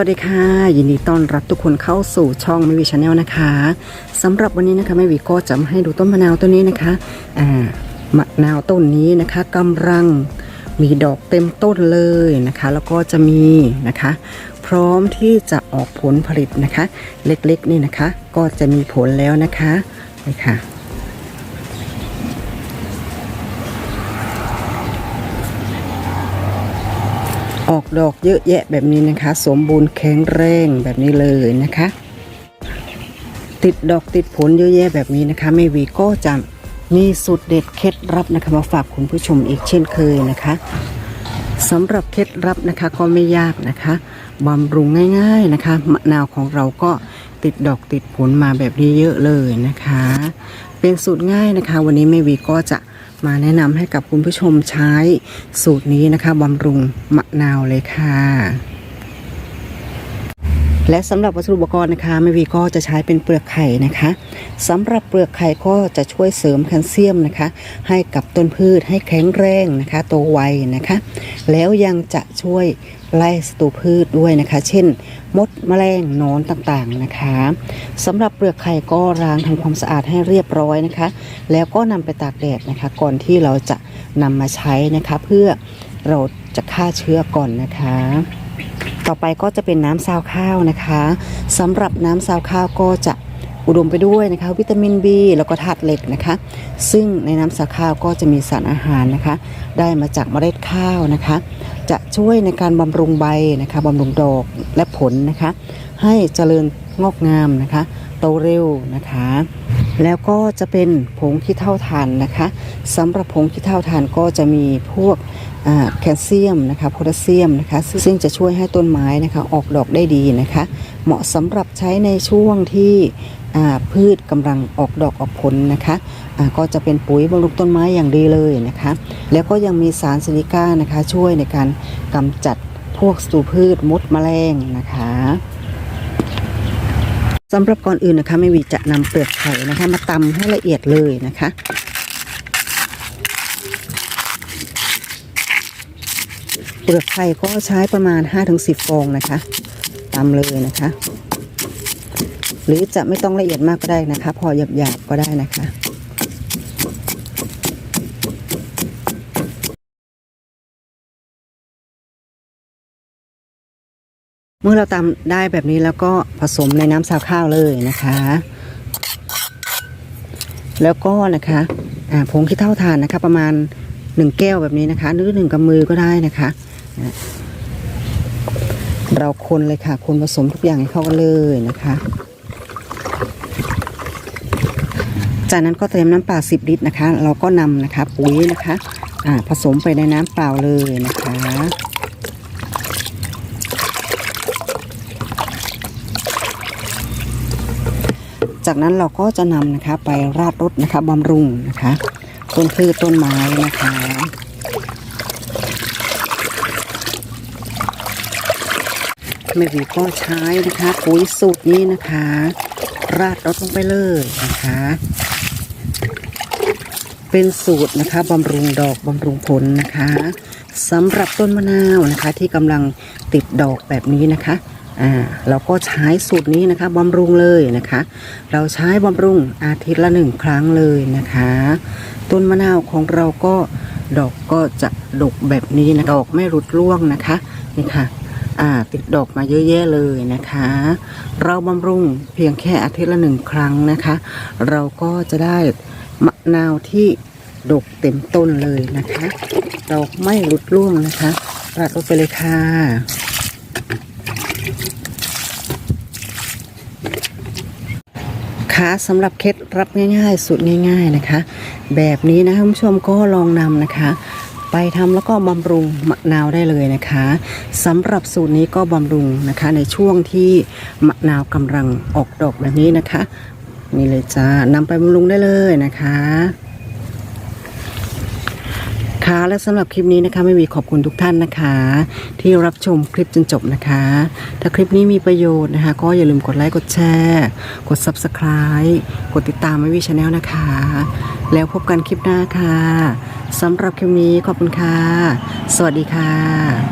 วัสดีค่ะ ยินดีต้อนรับทุกคนเข้าสู่ช่องไม่วีชาแนลนะคะสำหรับวันนี้นะคะไม่วีก็จะมาให้ดูต้นมะนาวต้นนี้นะคะอ่ามะนาวต้นนี้นะคะกำลังมีดอกเต็มต้นเลยนะคะ แล้วก็จะมีนะคะ พร้อมที่จะออกผลผลิตนะคะ เล็กๆนี่นะคะ ก็จะมีผลแล้วนะคะนี่ค่ะ ออกดอกเยอะแยะแบบนี้นะคะ สมบูรณ์แข็งแรงแบบนี้เลยนะคะ ติดดอกติดผลเยอะแยะแบบนี้นะคะแม่วีก็จะมีสูตรเด็ดเคล็ดลับนะคะมาฝากคุณผู้ชมอีกเช่นเคยนะคะสำหรับเคล็ดลับนะคะก็ไม่ยากนะคะบำรุงง่าย ๆนะคะมะนาวของเราก็ติดดอกติดผลมาแบบนี้เยอะเลยนะคะ เป็นสูตรง่ายนะคะ วันนี้แม่วีก็จะ มาแนะนำให้กับคุณผู้ชมใช้สูตรนี้นะคะบำรุงมะนาวเลยค่ะ และสำหรับวัสดุอุปกรณ์นะคะแม่วีก็จะใช้เป็นเปลือกไข่นะคะสำหรับเปลือกไข่ก็จะช่วยเสริมแคลเซียมนะคะ ให้กับต้นพืชให้แข็งแรงนะคะโตไวนะคะ แล้วยังจะช่วยไล่ศัตรูพืชด้วยนะคะ เช่น มดแมลงนอนต่างๆนะคะสำหรับเปลือกไข่ก็ล้างทำความสะอาดให้เรียบร้อยนะคะ แล้วก็นำไปตากแดดนะคะ ก่อนที่เราจะนำมาใช้นะคะ เพื่อเราจะฆ่าเชื้อก่อนนะคะ ต่อไปก็จะเป็นน้ำซาวข้าวนะคะสำหรับน้ำซาวข้าวก็จะอุดมไปด้วยนะคะวิตามิน B แล้วก็ธาตุเหล็กนะคะ ซึ่งในน้ำซาวข้าวก็จะมีสารอาหารนะคะ ได้มาจากเมล็ดข้าวนะคะ จะช่วยในการบำรุงใบนะคะบำรุงดอกและผลนะคะ ให้เจริญงอกงามนะคะ โตเร็วนะคะ แล้วก็จะเป็นผงขี้เถ้าถ่านนะคะสำหรับผงขี้เถ้าถ่านก็จะมีพวกแคลเซียมนะคะโพแทสเซียมนะคะซึ่งจะช่วยให้ต้นไม้นะคะออกดอกได้ดีนะคะ เหมาะสำหรับใช้ในช่วงที่พืชกำลังออกดอกออกผลนะคะอ่าก็จะเป็นปุ๋ยบำรุงต้นไม้อย่างดีเลยนะคะ แล้วก็ยังมีสารซิลิก้านะคะช่วยในการกำจัดพวกศัตรูพืชมดแมลงนะคะ สำหรับก่อนอื่นนะคะแม่วีจะนำเปลือกไข่นะคะ มาตำให้ละเอียดเลยนะคะเปลือกไข่ก็ใช้ประมาณ 5-10 ฟองนะคะตำเลยนะคะ หรือจะไม่ต้องละเอียดมากก็ได้นะคะ พอหยาบๆก็ได้นะคะ มื่อเราตำได้แบบนี้แล้วก็ผสมในน้ำซาวข้าวเลยนะคะ แล้วก็นะคะผงขี้เถ้าทานนะคะ ประมาณหนึ่งแก้วแบบนี้นะคะหรือหนึ่งกำมือก็ได้นะคะ เราคนเลยค่ะ คนผสมทุกอย่างให้เข้ากันเลยนะคะ จากนั้นก็เตรียมน้ำเปล่า10ลิตรนะคะ เราก็นำนะคะปุ๋ยนะคะผสมไปในน้ำเปล่าเลยนะคะ จากนั้นเราก็จะนำนะคะไปราดรดนะคะบำรุงนะคะต้นพืชต้นไม้นะคะแม่วีก็ใช้นะคะปุ๋ยสูตรนี้นะคะ ราดรดลงไปเลยนะคะ เป็นสูตรนะคะบำรุงดอกบำรุงผลนะคะสำหรับต้นมะนาวนะคะที่กำลังติดดอกแบบนี้นะคะ อ่าเราก็ใช้สูตรนี้นะคะบำรุงเลยนะคะ เราใช้บำรุงอาทิตย์ละหนึ่งครั้งเลยนะคะ ต้นมะนาวของเราก็ดอกก็จะดกแบบนี้นะดอกไม่รุดร่วงนะคะนี่ค่ะอ่าติดดอกมาเยอะแยะเลยนะคะ เราบำรุงเพียงแค่อาทิตย์ละหนึ่งครั้งนะคะ เราก็จะได้มะนาวที่ดกเต็มต้นเลยนะคะ ดอกไม่หลุดร่วงนะคะราดลงไปเลยค่ะ คะสำหรับเคล็ดรับง่ายๆ สูตรง่าย ๆนะคะ แบบนี้นะคุณผู้ชมก็ลองนำนะคะ ไปทำแล้วก็บำรุงมะนาวได้เลยนะคะสำหรับสูตรนี้ก็บำรุงนะคะ ในช่วงที่มะนาวกำลังออกดอกแบบนี้นะคะ นี่เลยจ้านำไปบำรุงได้เลยนะคะ ค่ะและสำหรับคลิปนี้นะคะไม่มีขอบคุณทุกท่านนะคะ ที่รับชมคลิปจนจบนะคะ ถ้าคลิปนี้มีประโยชน์นะคะ ก็อย่าลืมกดไลค์กดแชร์ กด Subscribe กดติดตามไม่วีชาแนลนะคะ แล้วพบกันคลิปหน้าค่ะสำหรับคลิปนี้ขอบคุณค่ะ สวัสดีค่ะ